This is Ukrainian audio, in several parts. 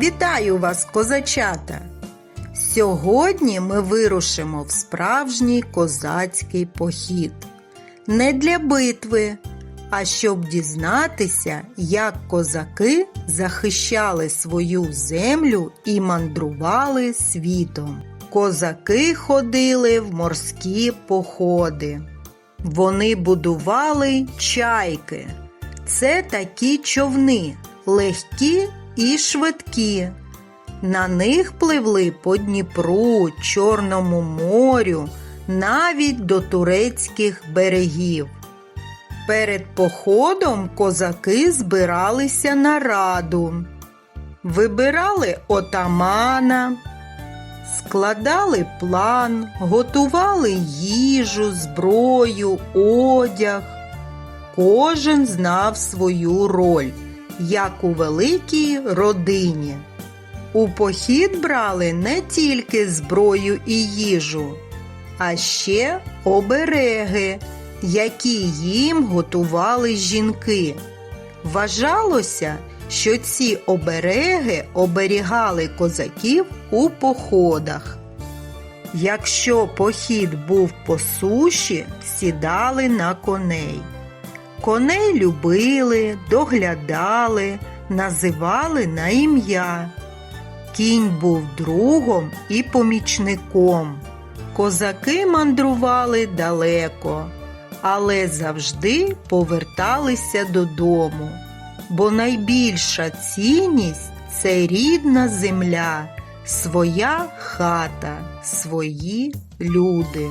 Вітаю вас, козачата! Сьогодні ми вирушимо в справжній козацький похід. Не для битви, а щоб дізнатися, як козаки захищали свою землю і мандрували світом. Козаки ходили в морські походи. Вони будували чайки. Це такі човни, легкі і швидкі. На них пливли по Дніпру, Чорному морю, навіть до турецьких берегів. Перед походом козаки збиралися на раду, вибирали отамана, складали план, готували їжу, зброю, одяг. Кожен знав свою роль, як у великій родині. У похід брали не тільки зброю і їжу, а ще обереги, які їм готували жінки. Вважалося, що ці обереги оберігали козаків у походах. Якщо похід був по суші, сідали на коней. Коней любили, доглядали, називали на ім'я. Кінь був другом і помічником. Козаки мандрували далеко, але завжди поверталися додому, бо найбільша цінність це рідна земля, своя хата, свої люди.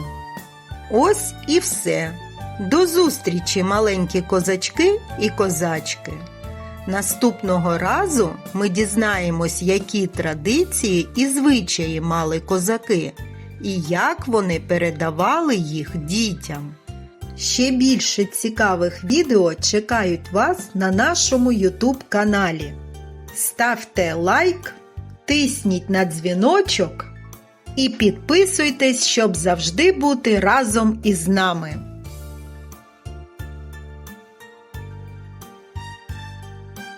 Ось і все. До зустрічі, маленькі козачки і козачки. Наступного разу ми дізнаємось, які традиції і звичаї мали козаки, і як вони передавали їх дітям. Ще більше цікавих відео чекають вас на нашому YouTube каналі. Ставте лайк, тисніть на дзвіночок і підписуйтесь, щоб завжди бути разом із нами.